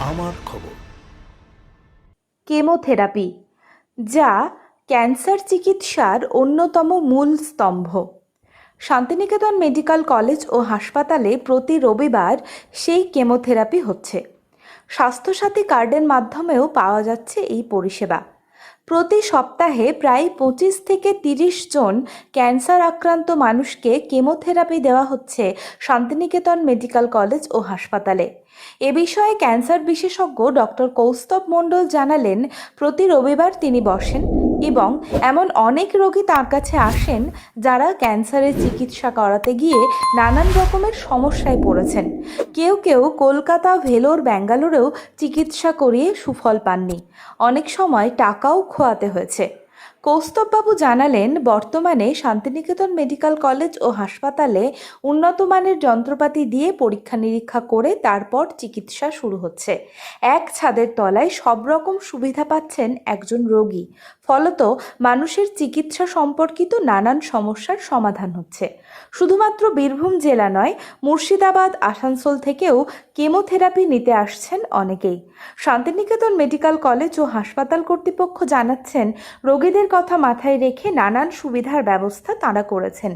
আমার খবর। কেমোথেরাপি, যা ক্যান্সার চিকিৎসার অন্যতম মূল স্তম্ভ। শান্তিনিকেতন মেডিকেল কলেজ ও হাসপাতালে প্রতি রবিবার সেই কেমোথেরাপি হচ্ছে। স্বাস্থ্যসাথী কার্ডের মাধ্যমেও পাওয়া যাচ্ছে এই পরিষেবা। প্রতি সপ্তাহে প্রায় পঁচিশ থেকে তিরিশ জন ক্যান্সার আক্রান্ত মানুষকে কেমোথেরাপি দেওয়া হচ্ছে শান্তিনিকেতন মেডিকেল কলেজ ও হাসপাতালে। এ বিষয়ে ক্যান্সার বিশেষজ্ঞ ডক্টর কৌস্তব মণ্ডল জানালেন, প্রতি রবিবার তিনি বসেন। এবং এমন অনেক রোগী তার কাছে আসেন যারা ক্যান্সারের চিকিৎসা করাতে গিয়ে নানান রকমের সমস্যায় পড়েছেন। কেউ কেউ কলকাতা, ভেলোর, ব্যাঙ্গালোরেও চিকিৎসা করিয়ে সুফল পাননি। অনেক সময় টাকাও খোয়াতে হয়েছে। কৌস্তববাবু জানালেন, বর্তমানে শান্তিনিকেতন মেডিকেল কলেজ ও হাসপাতালে উন্নত মানের যন্ত্রপাতি দিয়ে পরীক্ষা নিরীক্ষা করে তারপর চিকিৎসা শুরু হচ্ছে। এক ছাদের তলায় সব রকম সুবিধা পাচ্ছেন একজন রোগী। ফলত মানুষের চিকিৎসা সম্পর্কিত নানান সমস্যার সমাধান হচ্ছে। শুধুমাত্র বীরভূম জেলা নয়, মুর্শিদাবাদ, আসানসোল থেকেও কেমোথেরাপি নিতে আসছেন অনেকেই। শান্তিনিকেতন মেডিকেল কলেজ ও হাসপাতাল কর্তৃপক্ষ জানাচ্ছেন, রোগীদের কথা মাথায় রেখে নানান সুবিধার ব্যবস্থা তাঁরা করেছেন।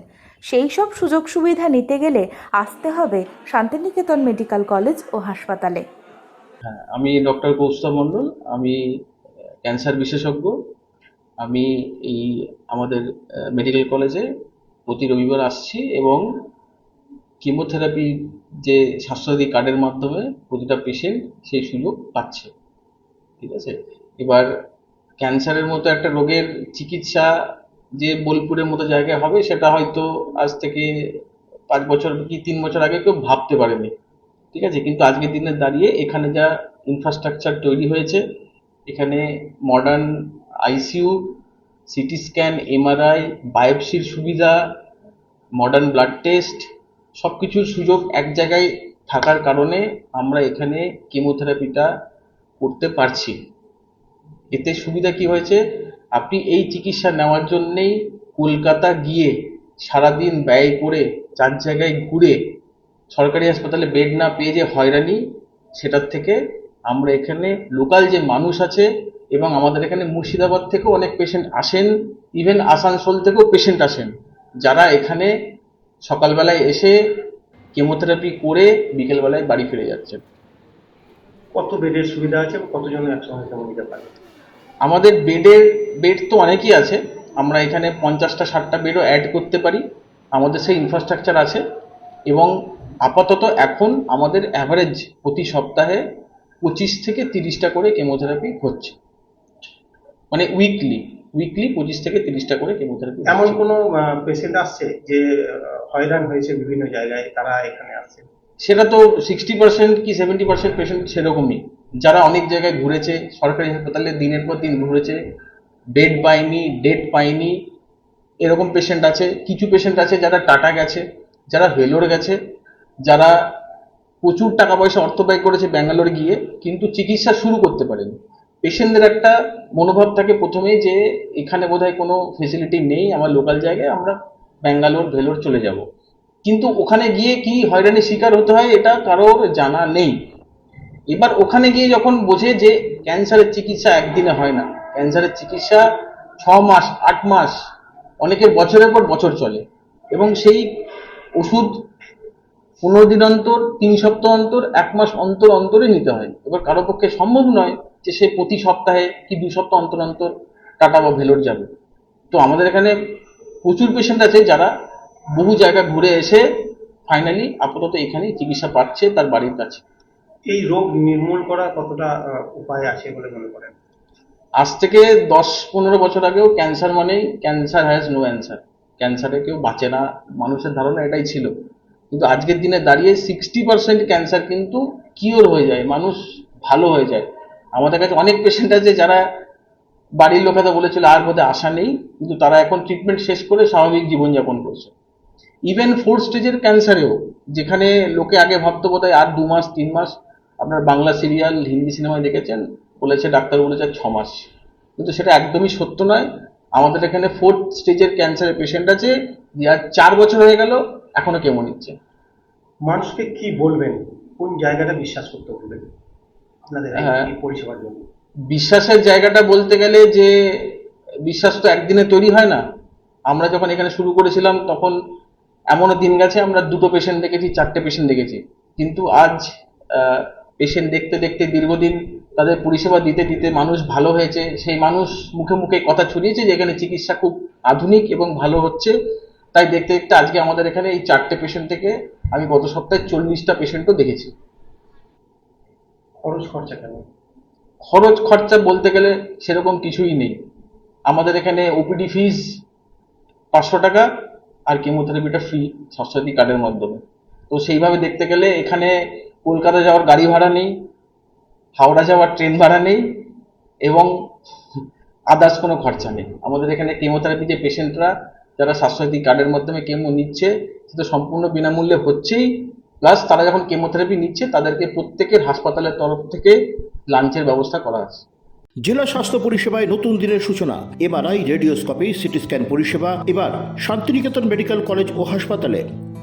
সেই সব সুযোগ সুবিধা নিতে গেলে আসতে হবে শান্তিনিকেতন মেডিকেল কলেজ ও হাসপাতালে। হ্যাঁ আমি ডক্টর কৌস্তব মণ্ডল, আমি ক্যান্সার বিশেষজ্ঞ। আমি এই আমাদের মেডিকেল কলেজে প্রতি রবিবার আসছি এবং কিমোথেরাপি যে স্বাস্থ্যসাথী কার্ডের মাধ্যমে প্রতিটা পেশেন্ট সেই সুযোগ পাচ্ছে। ঠিক আছে? এবার ক্যান্সারের মতো একটা রোগের চিকিৎসা যে বোলপুরের মতো জায়গায় হবে সেটা হয়তো আজ থেকে পাঁচ বছর কি তিন বছর আগে কেউ ভাবতে পারেনি। ঠিক আছে? কিন্তু আজকের দিনে দাঁড়িয়ে এখানে যা ইনফ্রাস্ট্রাকচার তৈরি হয়েছে, এখানে modern ICU, CT scan, MRI, বায়োপসির সুবিধা, মডার্ন ব্লাড টেস্ট সব কিছুর সুযোগ এক জায়গায় থাকার কারণে আমরা এখানে কেমোথেরাপিটা করতে পারছি। এতে সুবিধা কি হয়েছে? আপনি এই চিকিৎসা নেওয়ার জন্যেই কলকাতা গিয়ে সারাদিন ব্যয় করে চার জায়গায় ঘুরে সরকারি হাসপাতালে বেড না পেয়ে যে হয়রানি, সেটার থেকে আমরা এখানে লোকাল যে মানুষ আছে এবং আমাদের এখানে মুর্শিদাবাদ থেকেও অনেক পেশেন্ট আসেন ইভেন আসানসোল থেকেও পেশেন্ট আসেন। যারা এখানে সকালবেলায় এসে কেমোথেরাপি করে বিকেলবেলায় বাড়ি ফিরে যাচ্ছেন। কত বেডের সুবিধা আছে কতজন একসঙ্গে কেমন নিতে পারে? আমাদের বেডের বেড তো অনেকই আছে। আমরা এখানে পঞ্চাশটা ষাটটা বেডও অ্যাড করতে পারি। আমাদের সেই ইনফ্রাস্ট্রাকচার আছে এবং আপাতত এখন আমাদের অ্যাভারেজ প্রতি সপ্তাহে পঁচিশ থেকে তিরিশটা করে কেমোথেরাপি হচ্ছে। মানে উইকলি উইকলি পঁচিশ থেকে তিরিশটা করে কেমোথেরাপি এমন কোনো পেশেন্ট আসছে যে হয়রান হয়েছে বিভিন্ন জায়গায় তারা এখানে আসছে সেটা তো সিক্সটি পার্সেন্ট কি সেভেন্টি পার্সেন্ট পেশেন্ট সেরকমই। যারা অনেক জায়গায় ঘুরেছে সরকারি হাসপাতালে দিনের পর দিন ঘুরেছে বেড পায়নি ডেট পায়নি এরকম পেশেন্ট আছে। কিছু পেশেন্ট আছে যারা টাটা গেছে যারা ভেলোর গেছে যারা প্রচুর টাকা পয়সা অর্থ ব্যয় করেছে ব্যাঙ্গালোর গিয়ে কিন্তু চিকিৎসা শুরু করতে পারেনি। পেশেন্টদের একটা মনোভাব থাকে প্রথমেই যে, এখানে বোধহয় কোনো ফেসিলিটি নেই আমার লোকাল জায়গায়, আমরা ব্যাঙ্গালোর ভেলোর চলে যাব। কিন্তু ওখানে গিয়ে কি হয়রানির শিকার হতে হয়, এটা কারোর জানা নেই। এবার ওখানে গিয়ে যখন বোঝে যে ক্যান্সারের চিকিৎসা একদিনে হয় না ক্যান্সারের চিকিৎসা ছ মাস, আট মাস, অনেকের বছরের পর বছর চলে। এবং সেই ওষুধ পনেরো দিন অন্তর তিন সপ্তাহ অন্তর এক মাস অন্তর অন্তরে নিতে হয়। এবার কারও পক্ষে সম্ভব নয় যে সে প্রতি সপ্তাহে কি দুই সপ্তাহ অন্তর অন্তর টাটা বা ভেলোর যাবে। তো আমাদের এখানে প্রচুর পেশেন্ট আছে যারা বহু জায়গা ঘুরে এসে ফাইনালি আপাতত এখানেই চিকিৎসা পাচ্ছে তার বাড়ির কাছে। এই রোগ নির্মূল করা কতটা উপায় আছে বলে মনে করেন? আজ থেকে দশ পনেরো বছর আগেও ক্যান্সার মানেই ক্যান্সার হ্যাজ নো অ্যান্সার ক্যান্সারে কেউ বাঁচে না। মানুষের ধারণা এটাই ছিল। কিন্তু আজকের দিনে দাঁড়িয়ে সিক্সটি পার্সেন্ট ক্যান্সার কিন্তু কিওর হয়ে যায়, মানুষ ভালো হয়ে যায়। আমাদের কাছে অনেক পেশেন্ট আছে যারা বাড়ির লোক হয়তো বলেছিল আর বোধহয় আশা নেই, কিন্তু তারা এখন ট্রিটমেন্ট শেষ করে স্বাভাবিক জীবনযাপন করছে। ইভেন ফোর্থ স্টেজের ক্যান্সারেও যেখানে লোকে আগে ভাবতো বোধহয় আর দু মাস তিন মাস আপনার বাংলা সিরিয়াল হিন্দি সিনেমায় দেখেছেন, বলেছে, ডাক্তার বলেছে ছ মাস কিন্তু সেটা একদমই সত্য নয়। আমাদের এখানে ফোর্থ স্টেজের ক্যান্সারের পেশেন্ট আছে আর চার বছর হয়ে গেল এখনও কেমন নিচ্ছে মানুষকে কি বলবেন? কোন জায়গাটা বিশ্বাস করতে বলবেন? আপনাদের হ্যাঁ। পরিষেবার জন্য। বিশ্বাসের জায়গাটা বলতে গেলে যে বিশ্বাস তো একদিনে তৈরি হয় না। আমরা যখন এখানে শুরু করেছিলাম তখন এমনও দিন গেছে আমরা দুটো পেশেন্ট দেখেছি চারটে পেশেন্ট দেখেছি। কিন্তু আজ পেশেন্ট দেখতে দেখতে দীর্ঘদিন তাদের পরিষেবা দিতে দিতে মানুষ ভালো হয়েছে। সেই মানুষ মুখে মুখে কথা ছড়িয়েছে যে এখানে চিকিৎসা খুব আধুনিক এবং ভালো হচ্ছে। তাই দেখতে দেখতে আজকে আমাদের এখানে এই চারটে পেশেন্ট থেকে আমি গত সপ্তাহে চল্লিশটা পেশেন্টও দেখেছি। খরচ খরচা কেন খরচ খরচা বলতে গেলে সেরকম কিছুই নেই। আমাদের এখানে ওপিডি ফিজ পাঁচশো টাকা আর কেমোথেরাপিটা ফ্রি স্বাস্থ্যসাথী কার্ডের মাধ্যমে। তো সেইভাবে দেখতে গেলে এখানে কলকাতা যাওয়ার গাড়ি ভাড়া নেই হাওড়া যাওয়ার ট্রেন ভাড়া নেই এবং আদার্স কোনো খরচা নেই। আমাদের এখানে কেমোথেরাপি যে পেশেন্টরা যারা স্বাস্থ্যসাথী কার্ডের মাধ্যমে কেমো নিচ্ছে সেটা সম্পূর্ণ বিনামূল্যে হচ্ছেই। প্লাস তারা যখন কেমোথেরাপি নিচ্ছে, তাদেরকে প্রত্যেকের হাসপাতালের তরফ থেকে লাঞ্চের ব্যবস্থা করা আছে। জেলা স্বাস্থ্য পরিষেবায় নতুন দিনের সূচনা, এমআরআই, রেডিওস্কোপি, সিটি স্ক্যান পরিষেবা, এবার শান্তিনিকেতন মেডিকেল কলেজ ও হাসপাতালে।